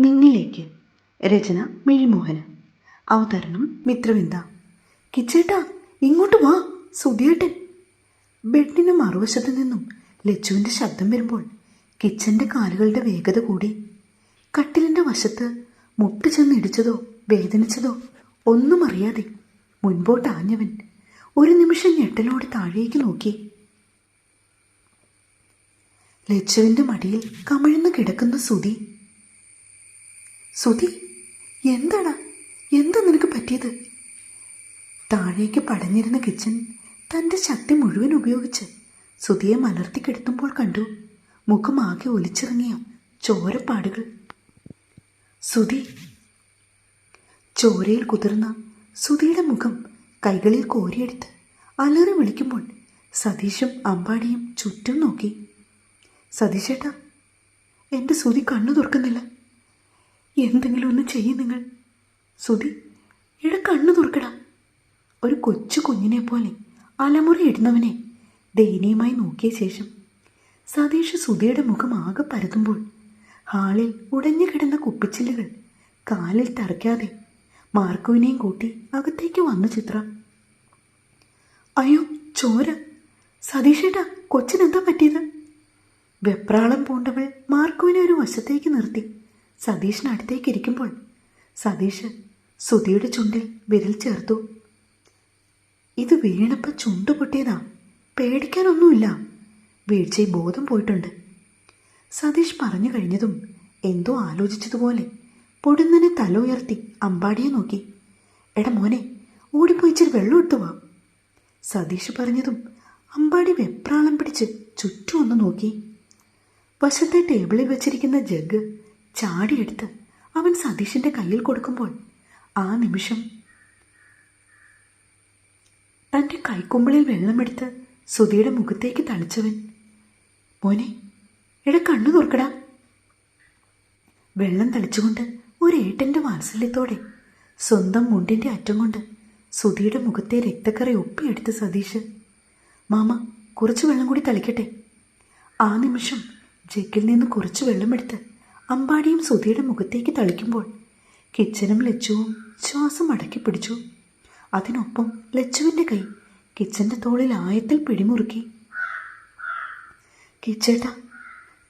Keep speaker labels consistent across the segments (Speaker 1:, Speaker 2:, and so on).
Speaker 1: നിന്നിലേക്ക് രചന മിഴിമോഹന. അവതരണം മിത്രവിന്ദ. കിച്ചേട്ടാ ഇങ്ങോട്ട് വാ സുധിയേട്ടൻ. ബെഡിന് മറുവശത്തു നിന്നും ലച്ചുവിന്റെ ശബ്ദം വരുമ്പോൾ കിച്ചന്റെ കാലുകളുടെ വേഗത കൂടി. കട്ടിലിന്റെ വശത്ത് മുട്ട് ചെന്നിടിച്ചതോ വേദനിച്ചതോ ഒന്നും അറിയാതെ മുൻപോട്ട് ആഞ്ഞവൻ ഒരു നിമിഷം ഞെട്ടലോടെ താഴേക്ക് നോക്കി. ലച്ചുവിന്റെ മടിയിൽ കമിഴ്ന്നു കിടക്കുന്ന സുധി സുധി എന്താടാ? എന്താ നിനക്ക് പറ്റിയത്? താഴേക്ക് പടഞ്ഞിരുന്ന കിച്ചൻ തന്റെ ശക്തി മുഴുവൻ ഉപയോഗിച്ച് സുധിയെ മലർത്തിക്കെടുത്തുമ്പോൾ കണ്ടു. മുഖമാകെ ഒലിച്ചിറങ്ങിയ ചോരപ്പാടുകൾ. സുധി ചോരയിൽ കുതിർന്ന സുധിയുടെ മുഖം കൈകളിൽ കോരിയെടുത്ത് അലറി വിളിക്കുമ്പോൾ സതീഷും അമ്പാടിയും ചുറ്റും നോക്കി. സതീഷേട്ടാ എന്റെ സുധി കണ്ണു തുറക്കുന്നില്ല. എന്തെങ്കിലും ഒന്ന് ചെയ്യും നിങ്ങൾ. സുധി ഇട കണ്ണു തുറക്കടാ. ഒരു കൊച്ചു കുഞ്ഞിനെ പോലെ അലമുറി ഇടുന്നവനെ ദയനീയമായി നോക്കിയ ശേഷം സതീഷ് സുധിയുടെ മുഖം ആകെ പരതുമ്പോൾ ഹാളിൽ ഉടഞ്ഞു കിടന്ന കുപ്പിച്ചില്ലുകൾ കാലിൽ തറയ്ക്കാതെ മാർക്കുവിനെയും കൂട്ടി അകത്തേക്ക് വന്നു ചിത്ര. അയ്യോ ചോര. സതീഷേട്ടാ കൊച്ചിനെന്താ പറ്റിയത്? വെപ്രാളം പൂണ്ടവൾ മാർക്കുവിനെ ഒരു വശത്തേക്ക് നിർത്തി. സതീഷിന് അടുത്തേക്ക് ഇരിക്കുമ്പോൾ സതീഷ് സുധിയുടെ ചുണ്ടിൽ വിരൽ ചേർത്തു. ഇത് വീണപ്പോൾ ചുണ്ടു പൊട്ടിയതാ. പേടിക്കാനൊന്നുമില്ല. വീഴ്ചയിൽ ബോധം പോയിട്ടുണ്ട്. സതീഷ് പറഞ്ഞു കഴിഞ്ഞതും എന്തോ ആലോചിച്ചതുപോലെ പൊടുന്നനെ തല ഉയർത്തി അമ്പാടിയെ നോക്കി. എടാ മോനെ ഓടിപ്പോയി ഇച്ചിരി വെള്ളം ഇട്ടു വാ. സതീഷ് പറഞ്ഞതും അമ്പാടി വെപ്രാളം പിടിച്ച് ചുറ്റും ഒന്ന് നോക്കി. വശത്തെ ടേബിളിൽ വെച്ചിരിക്കുന്ന ജഗ് ചാടിയെടുത്ത് അവൻ സതീഷിന്റെ കയ്യിൽ കൊടുക്കുമ്പോൾ ആ നിമിഷം തന്റെ കൈക്കുമ്പിളിൽ വെള്ളമെടുത്ത് സുധിയുടെ മുഖത്തേക്ക് തളിച്ചവൻ മോനെ എട കണ്ണു തുറക്കടാ. വെള്ളം തളിച്ചുകൊണ്ട് ഒരു ഏട്ടന്റെ വാത്സല്യത്തോടെ സ്വന്തം മുണ്ടിന്റെ അറ്റം കൊണ്ട് സുധിയുടെ മുഖത്തെ രക്തക്കറി ഒപ്പിയെടുത്ത് സതീഷ് മാമ കുറച്ച് വെള്ളം കൂടി തളിക്കട്ടെ. ആ നിമിഷം ജഗ്ഗിൽ നിന്ന് കുറച്ച് വെള്ളമെടുത്ത് അമ്പാടിയും സുധിയുടെ മുഖത്തേക്ക് തളിക്കുമ്പോൾ കിച്ചനും ലച്ചുവും ശ്വാസം അടക്കി പിടിച്ചു. അതിനൊപ്പം ലച്ചുവിന്റെ കൈ കിച്ചന്റെ തോളിൽ ആയത്തിൽ പിടിമുറുക്കി. കിച്ചേട്ട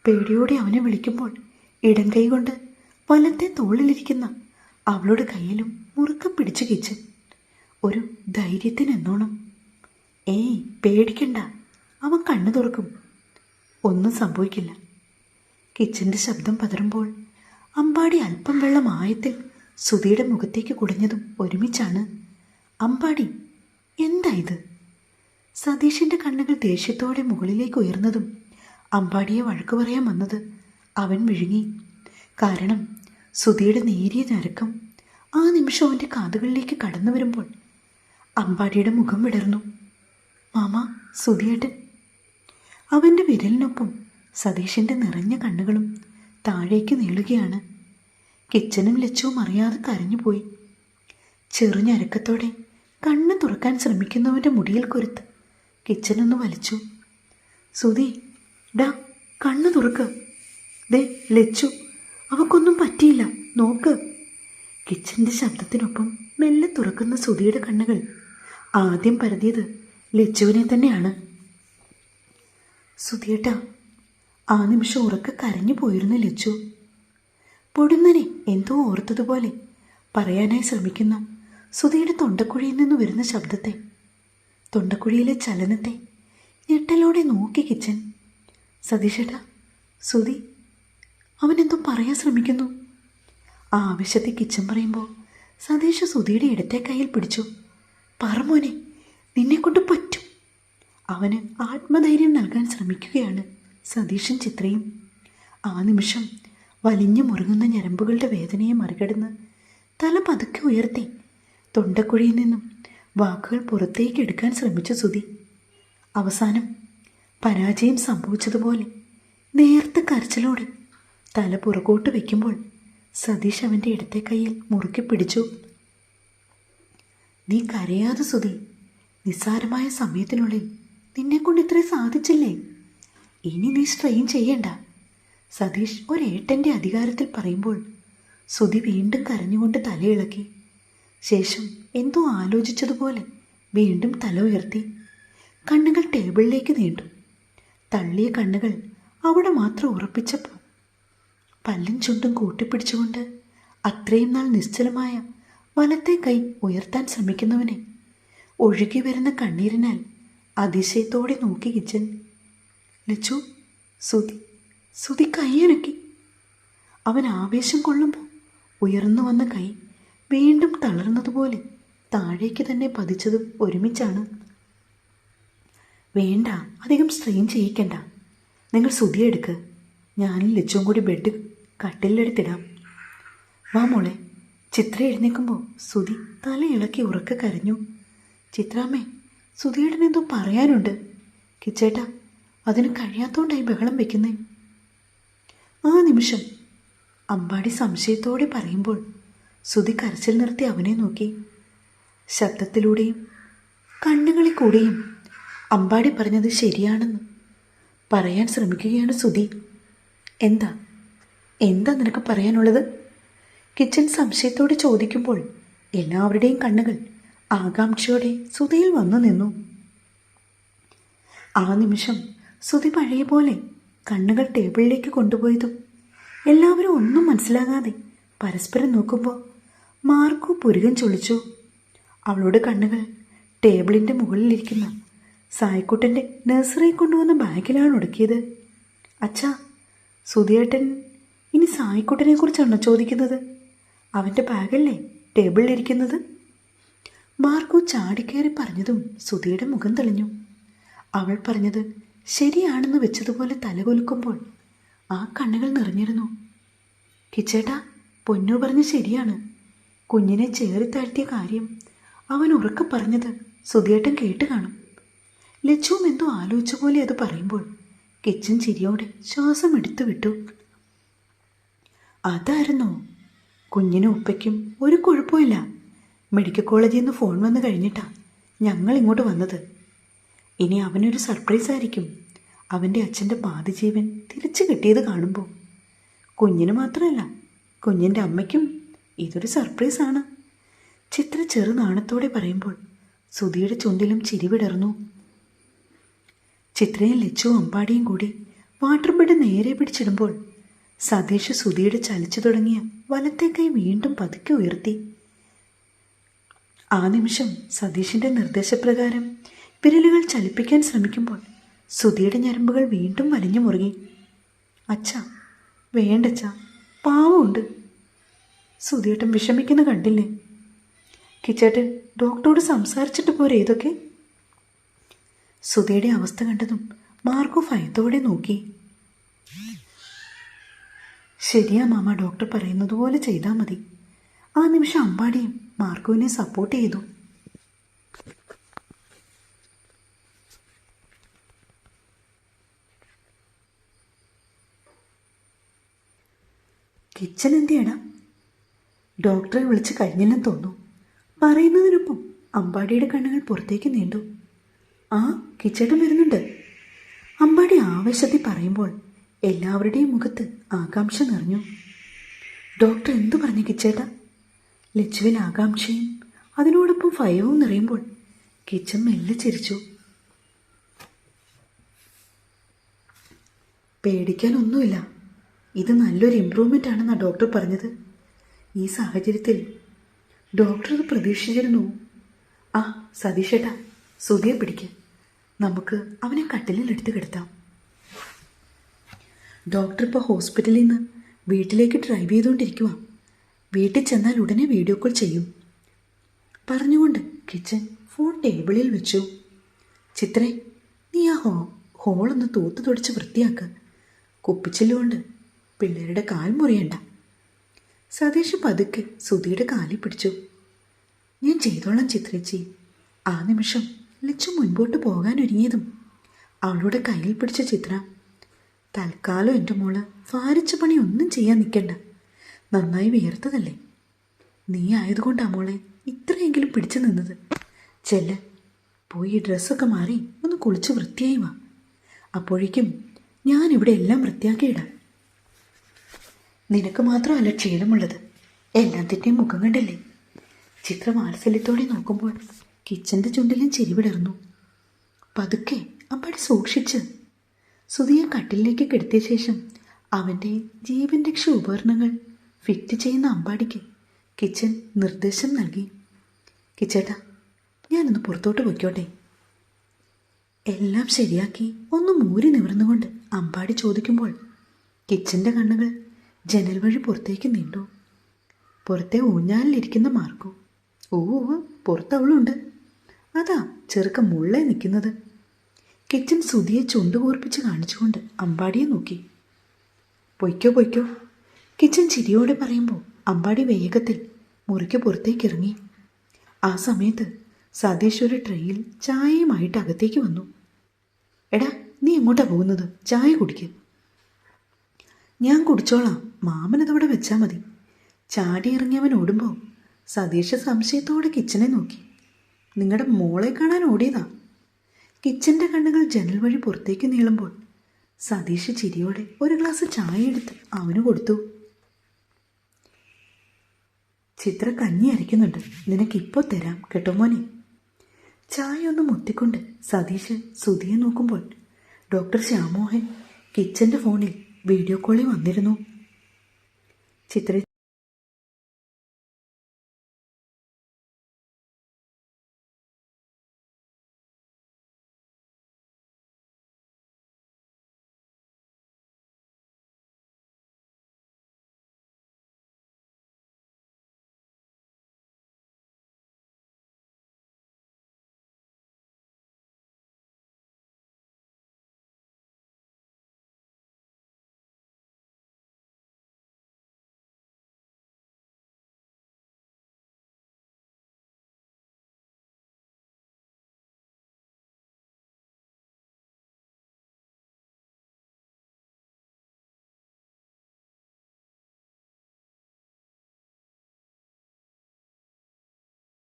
Speaker 1: പേടിയോടെ അവനെ വിളിക്കുമ്പോൾ ഇടം കൈ കൊണ്ട് വലത്തെ തോളിലിരിക്കുന്ന അവളുടെ കയ്യിലും മുറുക്കം പിടിച്ചു കിച്ചൻ. ഒരു ധൈര്യത്തിനെന്നോണം ഏയ് പേടിക്കണ്ട. അവൻ കണ്ണു തുറക്കും. ഒന്നും സംഭവിക്കില്ല. കിച്ചന്റെ ശബ്ദം പതറുമ്പോൾ അമ്പാടി അല്പം വെള്ളം ആയത്തിൽ സുധിയുടെ മുഖത്തേക്ക് കുടഞ്ഞതും ഒരുമിച്ചാണ്. അമ്പാടി എന്താ ഇത്? സതീഷിന്റെ കണ്ണുകൾ ദേഷ്യത്തോടെ മുകളിലേക്ക് ഉയർന്നതും അമ്പാടിയെ വഴക്ക് പറയാൻ വന്നത് അവൻ വിഴുങ്ങി. കാരണം സുധിയുടെ നേരിയ ഞരക്കം ആ നിമിഷം അവന്റെ കാതുകളിലേക്ക് കടന്നു വരുമ്പോൾ അമ്പാടിയുടെ മുഖം വിടർന്നു. മാമ സുധിയേട്ടൻ. അവന്റെ വിരലിനൊപ്പം സതീഷിന്റെ നിറഞ്ഞ കണ്ണുകളും താഴേക്ക് നീളുകയാണ്. കിച്ചനും ലച്ചുവും അറിയാതെ കരഞ്ഞുപോയി ചെറുഞ്ഞരക്കത്തോടെ കണ്ണ് തുറക്കാൻ ശ്രമിക്കുന്നവന്റെ മുടിയിൽ കൊരുത്ത് കിച്ചനൊന്ന് വലിച്ചു. സുധി ഡാ കണ്ണ് തുറക്ക്. ദേ ലച്ചു അവക്കൊന്നും പറ്റിയില്ല നോക്ക്. കിച്ചന്റെ ശബ്ദത്തിനൊപ്പം മെല്ലെ തുറക്കുന്ന സുധിയുടെ കണ്ണുകൾ ആദ്യം പരതിയത് ലച്ചുവിനെ തന്നെയാണ്. സുധിയേട്ടാ ആ നിമിഷം ഉറക്കെ കരഞ്ഞു പോയിരുന്നു ലച്ചു പൊടുന്നനെ എന്തോ ഓർത്തതുപോലെ പറയാനായി ശ്രമിക്കുന്ന. സുധയുടെ തൊണ്ടക്കുഴിയിൽ നിന്ന് വരുന്ന ശബ്ദത്തെ. തൊണ്ടക്കുഴിയിലെ ചലനത്തെ. ഞെട്ടലോടെ നോക്കി കിച്ചൻ. സതീഷേട്ടാ സുധി അവനെന്തോ പറയാൻ ശ്രമിക്കുന്നു. ആ ആവശ്യത്തെ കിച്ചൻ പറയുമ്പോൾ സതീഷ് സുധിയുടെ ഇടത്തെ കയ്യിൽ പിടിച്ചു. പറമോനെ നിന്നെക്കൊണ്ട് പറ്റും. അവന് ആത്മധൈര്യം നൽകാൻ ശ്രമിക്കുകയാണ്. സതീഷും ചിത്രയും. ആ നിമിഷം വലിഞ്ഞു മുറുങ്ങുന്ന ഞരമ്പുകളുടെ വേദനയെ മറികടന്ന് തല പതുക്കെ ഉയർത്തി. തൊണ്ടക്കുഴിയിൽ നിന്നും വാക്കുകൾ പുറത്തേക്ക് എടുക്കാൻ ശ്രമിച്ചു സുധി. അവസാനം പരാജയം സംഭവിച്ചതുപോലെ നേർത്ത കരച്ചിലോടെ തല പുറകോട്ട് വയ്ക്കുമ്പോൾ സതീഷ് അവന്റെ ഇടത്തെ കയ്യിൽ മുറുക്കി പിടിച്ചു. നീ കരയാതെ സുധി നിസ്സാരമായ സമയത്തിനുള്ളിൽ നിന്നെക്കൊണ്ട് ഇത്രയും സാധിച്ചില്ലേ? ഇനി നീ സ്ട്രെയിൻ ചെയ്യണ്ട. സതീഷ് ഒരേട്ടന്റെ അധികാരത്തിൽ പറയുമ്പോൾ സുധി വീണ്ടും കരഞ്ഞുകൊണ്ട് തലയിളക്കി. ശേഷം എന്തോ ആലോചിച്ചതുപോലെ വീണ്ടും തല ഉയർത്തി. കണ്ണുകൾ ടേബിളിലേക്ക് നീണ്ടു. തള്ളിയ കണ്ണുകൾ അവിടെ മാത്രം ഉറപ്പിച്ചപ്പോൾ പല്ലും ചുണ്ടും കൂട്ടിപ്പിടിച്ചുകൊണ്ട് അത്രയും നാൾ നിശ്ചലമായ വലത്തെ കൈ ഉയർത്താൻ ശ്രമിക്കുന്നവനെ ഒഴുകി വരുന്ന കണ്ണീരിനാൽ അതിശയത്തോടെ നോക്കി കിച്ചൻ ലച്ചു സുതി സുതി കൈയനക്കി അവൻ ആവേശം കൊള്ളുമ്പോൾ ഉയർന്നു വന്ന കൈ വീണ്ടും തളർന്നതുപോലെ താഴേക്ക് തന്നെ പതിച്ചതും ഒരുമിച്ചാണ്. വേണ്ട അധികം സ്ട്രെയിൻ ചെയ്യിക്കണ്ട. നിങ്ങൾ സുതി എടുക്ക്. ഞാനും ലച്ചും കൂടി ബെഡ് കട്ടിലെടുത്തിടാം വാ മോളെ. ചിത്ര എഴുന്നേക്കുമ്പോൾ സുതി ഇളക്കി ഉറക്കെ കരഞ്ഞു. ചിത്രാമ്മേ സുധിയേട്ടനെന്തോ പറയാനുണ്ട്. കിച്ചേട്ടാ അതിന് കഴിയാത്തോണ്ടായി ബഹളം വെക്കുന്നേ. ആ നിമിഷം അമ്പാടി സംശയത്തോടെ പറയുമ്പോൾ സുതി കരച്ചിൽ നിർത്തി അവനെ നോക്കി. ശബ്ദത്തിലൂടെയും കണ്ണുകളിൽ കൂടെയും അമ്പാടി പറഞ്ഞത് ശരിയാണെന്ന് പറയാൻ ശ്രമിക്കുകയാണ് സുതി എന്താ? എന്താ നിനക്ക് പറയാനുള്ളത്? കിച്ചൻ സംശയത്തോടെ ചോദിക്കുമ്പോൾ എല്ലാവരുടെയും കണ്ണുകൾ ആകാംക്ഷയോടെ സുതിയിൽ വന്നു നിന്നു. ആ നിമിഷം സുധി പഴയ പോലെ കണ്ണുകൾ ടേബിളിലേക്ക് കൊണ്ടുപോയതും എല്ലാവരും ഒന്നും മനസ്സിലാകാതെ പരസ്പരം നോക്കുമ്പോൾ മാർക്കു പുരുകൻ ചൊളിച്ചു. അവളുടെ കണ്ണുകൾ ടേബിളിന്റെ മുകളിലിരിക്കുന്ന സായിക്കുട്ടന്റെ നഴ്സറി കൊണ്ടുവന്ന ബാഗിലാണ് ഒടുക്കിയത്. അച്ഛാ സുധിയേട്ടൻ ഇനി സായിക്കുട്ടനെ കുറിച്ചാണോ ചോദിക്കുന്നത്? അവന്റെ ബാഗല്ലേ ടേബിളിലിരിക്കുന്നത്? മാർക്കു ചാടിക്കേറി പറഞ്ഞതും സുധിയുടെ മുഖം തെളിഞ്ഞു. അവൾ പറഞ്ഞത് ശരിയാണെന്ന് വെച്ചതുപോലെ തലകൊലുക്കുമ്പോൾ ആ കണ്ണുകൾ നിറഞ്ഞിരുന്നു. കിച്ചേട്ടാ പൊന്നു പറഞ്ഞ് ശരിയാണ്. കുഞ്ഞിനെ ചേറി താഴ്ത്തിയ കാര്യം അവൻ ഉറക്കെ പറഞ്ഞത് സുധിയേട്ടൻ കേട്ട് കാണും. ലച്ചുവും എന്തോ ആലോചിച്ച പോലെ അത് പറയുമ്പോൾ കിച്ചൻ ചിരിയോടെ ശ്വാസം എടുത്തു വിട്ടു. അതായിരുന്നു. കുഞ്ഞിനും ഉപ്പയ്ക്കും ഒരു കുഴപ്പമില്ല മെഡിക്കൽ കോളേജിൽ നിന്ന് ഫോൺ വന്ന് കഴിഞ്ഞിട്ടാ ഞങ്ങൾ ഇങ്ങോട്ട് വന്നത്. ഇനി അവനൊരു സർപ്രൈസ് ആയിരിക്കും. അവന്റെ അച്ഛന്റെ പാതിജീവൻ തിരിച്ചു കിട്ടിയത് കാണുമ്പോൾ കുഞ്ഞിന് മാത്രമല്ല കുഞ്ഞിന്റെ അമ്മയ്ക്കും ഇതൊരു സർപ്രൈസാണ് ചിത്ര ചെറുനാണത്തോടെ പറയുമ്പോൾ സുധിയുടെ ചുണ്ടിലും ചിരിവിടർന്നു ചിത്രയും ലച്ചു അമ്പാടിയും കൂടി വാട്ടർ ബെഡ് നേരെ പിടിച്ചിടുമ്പോൾ സതീഷ് സുധിയുടെ ചലിച്ചു തുടങ്ങിയ വലത്തെ കൈ വീണ്ടും പതുക്കെ ഉയർത്തി. ആ നിമിഷം സതീഷിന്റെ നിർദ്ദേശപ്രകാരം വിരലുകൾ ചലിപ്പിക്കാൻ ശ്രമിക്കുമ്പോൾ സുധിയുടെ ഞരമ്പുകൾ വീണ്ടും വലിഞ്ഞു മുറുകി. അച്ഛ വേണ്ടച്ച പാവമുണ്ട്. സുധിയേട്ടൻ വിഷമിക്കുന്ന കണ്ടില്ലേ? കിച്ചേട്ടൻ ഡോക്ടറോട് സംസാരിച്ചിട്ട് പോരെ ഇതൊക്കെ? സുധിയുടെ അവസ്ഥ കണ്ടതും മാർക്കോ ഭയത്തോടെ നോക്കി. ശരിയാ മാമ ഡോക്ടർ പറയുന്നത് പോലെ ചെയ്താൽ മതി. ആ നിമിഷം അമ്പാടിയും മാർക്കോവിനെ സപ്പോർട്ട് ചെയ്തു. കിച്ചൻ എന്തിയടാ? ഡോക്ടറെ വിളിച്ച് കഴിഞ്ഞില്ലെന്ന് തോന്നുന്നു. പറയുന്നതിനൊപ്പം അമ്പാടിയുടെ കണ്ണുകൾ പുറത്തേക്ക് നീണ്ടു. ആ കിച്ചേട്ടൻ വരുന്നുണ്ട്. അമ്പാടി ആവേശത്തിൽ പറയുമ്പോൾ എല്ലാവരുടെയും മുഖത്ത് ആകാംക്ഷ നിറഞ്ഞു. ഡോക്ടർ എന്തു പറഞ്ഞു കിച്ചേട്ട? ലച്ചുവിൽ ആകാംക്ഷയും അതിനോടൊപ്പം ഭയവും നിറയുമ്പോൾ കിച്ചൻ മെല്ലെ ചിരിച്ചു. പേടിക്കാനൊന്നുമില്ല. ഇത് നല്ലൊരു ഇമ്പ്രൂവ്മെന്റ് ആണെന്നാണ് ഡോക്ടർ പറഞ്ഞത്. ഈ സാഹചര്യത്തിൽ ഡോക്ടർ ഇത് പ്രതീക്ഷിച്ചിരുന്നു. ആ സതീഷേട്ടാ സുധിയെ പിടിക്ക്. നമുക്ക് അവനെ കട്ടിലിൽ എടുത്ത് കിടത്താം. ഡോക്ടർ ഇപ്പോൾ ഹോസ്പിറ്റലിൽ നിന്ന് വീട്ടിലേക്ക് ഡ്രൈവ് ചെയ്തുകൊണ്ടിരിക്കുക വീട്ടിൽ ചെന്നാൽ ഉടനെ വീഡിയോ കോൾ ചെയ്യും. പറഞ്ഞുകൊണ്ട് കിച്ചൻ ഫോൺ ടേബിളിൽ വെച്ചു. ചിത്രേ നീ ആ ഹോ ഹോളൊന്ന് തൂത്ത് തുടച്ച് വൃത്തിയാക്ക്. കുപ്പിച്ചില്ലുകൊണ്ട് പിള്ളേരുടെ കാൽ മുറിയണ്ട. സതീഷ് പതുക്കെ സുധിയുടെ കാലിൽ പിടിച്ചു. ഞാൻ ചെയ്തോളാം ചിത്രേച്ചി. ആ നിമിഷം ലച്ചു മുൻപോട്ട് പോകാൻ ഒരുങ്ങിയതും അവളുടെ കയ്യിൽ പിടിച്ച ചിത്ര. തൽക്കാലം എന്റെ മോൾ ഭാരിച്ച പണി ഒന്നും ചെയ്യാൻ നിൽക്കണ്ട. നന്നായി വിയർത്തതല്ലേ? നീ ആയതുകൊണ്ടാ മോളെ ഇത്രയെങ്കിലും പിടിച്ചു നിന്നത്. ചെല്ല്. പോയി ഡ്രസ്സൊക്കെ മാറി ഒന്ന് കുളിച്ച് വൃത്തിയായി വാ. അപ്പോഴേക്കും ഞാനിവിടെ എല്ലാം വൃത്തിയാക്കിയിടാം. നിനക്ക് മാത്രമല്ല ക്ഷീണമുള്ളത്. എല്ലാത്തിന്റെയും മുഖം കണ്ടില്ലേ? ചിത്ര വാത്സല്യത്തോടെ നോക്കുമ്പോൾ കിച്ചന്റെ ചുണ്ടിലും ചെരിവിടർന്നു പതുക്കെ അമ്പാടി സൂക്ഷിച്ച്. സുധിയെ കട്ടിലേക്ക് കിടത്തിയ ശേഷം അവന്റെ ജീവൻ രക്ഷ ഉപകരണങ്ങൾ ഫിറ്റ് ചെയ്യുന്ന അമ്പാടിക്ക് കിച്ചൻ നിർദ്ദേശം നൽകി. കിച്ചേട്ടാ ഞാനൊന്ന് പുറത്തോട്ട് പൊയ്ക്കോട്ടെ. എല്ലാം ശരിയാക്കി ഒന്ന് മൂരി നിവർന്നുകൊണ്ട് അമ്പാടി ചോദിക്കുമ്പോൾ കിച്ചന്റെ കണ്ണുകൾ ജനൽ വഴി പുറത്തേക്ക് നീണ്ടു. പുറത്തെ ഊഞ്ഞാലിലിരിക്കുന്ന മാർക്കു. ഓ പുറത്തവളുണ്ട് അതാ ചെറുക്ക മുള്ളേ നിൽക്കുന്നത്. കിച്ചൻ സുതിയെ ചുണ്ടുകൂർപ്പിച്ച് കാണിച്ചുകൊണ്ട് അമ്പാടിയെ നോക്കി. പൊയ്ക്കോ പൊയ്ക്കോ. കിച്ചൻ ചിരിയോടെ പറയുമ്പോൾ അമ്പാടി വേഗത്തിൽ മുറിക്ക് പുറത്തേക്ക് ഇറങ്ങി. ആ സമയത്ത് സതീഷ് ഒരു ട്രെയിൽ ചായയുമായിട്ട് അകത്തേക്ക് വന്നു. എടാ നീ എങ്ങോട്ടാ പോകുന്നത്? ചായ കുടിക്ക്. ഞാൻ കുടിച്ചോളാം. മാമനതവിടെ വെച്ചാൽ മതി. ചാടി ഇറങ്ങിയവൻ ഓടുമ്പോൾ സതീഷ് സംശയത്തോടെ കിച്ചനെ നോക്കി. നിങ്ങളുടെ മോളെ കാണാൻ ഓടിയതാ. കിച്ചന്റെ കണ്ണുകൾ ജനൽ വഴി പുറത്തേക്ക് നീളുമ്പോൾ സതീഷ് ചിരിയോടെ ഒരു ഗ്ലാസ് ചായ എടുത്ത് അവന് കൊടുത്തു. ചിത്ര കഞ്ഞി അരയ്ക്കുന്നുണ്ട്. നിനക്കിപ്പോൾ തരാം കേട്ടോ മോനെ. ചായ ഒന്ന് മുത്തിക്കൊണ്ട് സതീഷ് സുധിയെ നോക്കുമ്പോൾ ഡോക്ടർ ശ്യാമോഹൻ കിച്ചന്റെ ഫോണിൽ വീഡിയോ കോളിൽ വന്നിരുന്നു. ചിത്ര